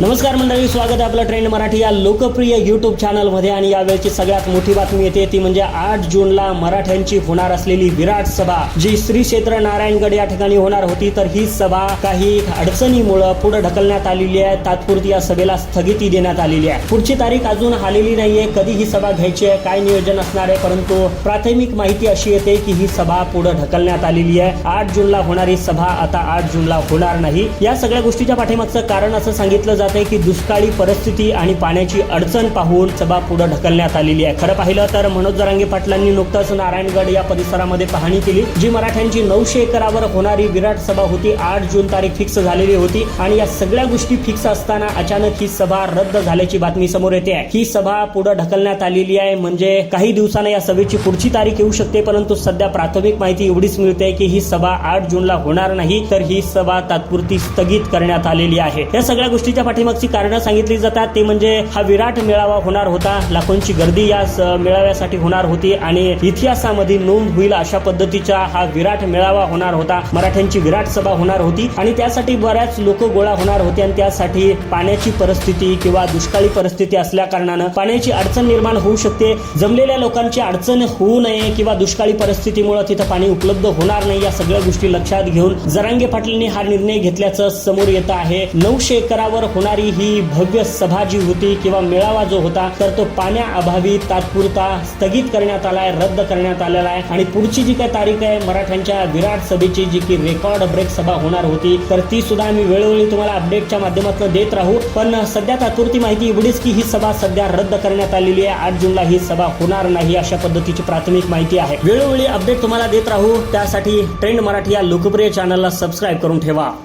नमस्कार मंडळी स्वागत आहे आपलं ट्रेंड मराठी या लोकप्रिय यूट्यूब चॅनलमध्ये आणि यावेळची सगळ्यात मोठी बातमी येते ती म्हणजे आठ जूनला मराठ्यांची होणार असलेली विराट सभा. जी श्री क्षेत्र नारायणगड या ठिकाणी होणार होती तर ही सभा काही अडचणीमुळे पुढे ढकलण्यात आलेली आहे. तात्पुरती या सभेला स्थगिती देण्यात आलेली आहे. पुढची तारीख अजून आलेली नाहीये कधी ही सभा घ्यायची आहे काय नियोजन असणार आहे परंतु प्राथमिक माहिती अशी येते की ही सभा पुढे ढकलण्यात आलेली आहे. आठ जूनला होणारी सभा आता आठ जूनला होणार नाही. या सगळ्या गोष्टीच्या पाठीमागचं कारण असं सांगितलं जात आहे की दुष्काळी परिस्थिती आणि पाण्याची अडचण पाहून सभा पुढे ढकलण्यात आलेली आहे. खरं पाहिलं तर मनोज जरांगे पाटलांनी नुकतंच नारायणगड या परिसरामध्ये पाहणी केली जी मराठ्यांची नऊशे एकरावर होणारी विराट सभा होती. आठ जून तारीख फिक्स झालेली होती आणि या सगळ्या गोष्टी फिक्स असताना अचानक ही सभा रद्द झाल्याची बातमी समोर येते आहे. ही सभा पुढे ढकलण्यात आलेली आहे. म्हणजे काही दिवसांना या सभेची पुढची तारीख येऊ शकते परंतु सध्या प्राथमिक माहिती एवढीच मिळते की ही सभा आठ जूनला होणार नाही. तर ही सभा तात्पुरती स्थगित करण्यात आलेली आहे. या सगळ्या गोष्टीच्या पाठीमागची कारणं सांगितली जातात. ते म्हणजे हा विराट मेळावा होणार होता. लाखोंची गर्दी या स- मेळाव्यासाठी होणार होती आणि इतिहासामध्ये नोंद होईल अशा पद्धतीचा हा विराट मेळावा होणार होता. मराठ्यांची विराट सभा होणार होती आणि त्यासाठी बऱ्याच लोक गोळा होणार होते आणि त्यासाठी पाण्याची परिस्थिती किंवा दुष्काळी परिस्थिती असल्या कारणानं पाण्याची अडचण निर्माण होऊ शकते. जमलेल्या लोकांची अडचण होऊ नये किंवा दुष्काळी परिस्थितीमुळे तिथं पाणी उपलब्ध होणार नाही या सगळ्या गोष्टी लक्षात घेऊन जरांगे पाटलांनी हा निर्णय घेतल्याचं समोर येत आहे. नऊशे एकरावर होणार होणारी ही भव्य सभा जी होती किंवा मेळावा जो होता तर तो पाण्याअभावी तात्पुरता स्थगित करण्यात आलाय रद्द करण्यात आलेला आहे. आणि पुढची जी काय तारीख आहे मराठ्यांच्या विराट सभेची जी की रेकॉर्ड ब्रेक सभा होणार होती तर ती सुद्धा आम्ही वेळोवेळी तुम्हाला अपडेटच्या माध्यमातून देत राहू. पण सध्या तात्पुरती माहिती एवढीच की ही सभा सध्या रद्द करण्यात आलेली आहे. आठ जूनला ही सभा होणार नाही अशा पद्धतीची प्राथमिक माहिती आहे. वेळोवेळी अपडेट तुम्हाला देत राहू. त्यासाठी ट्रेंड मराठी या लोकप्रिय चॅनलला सबस्क्राईब करून ठेवा.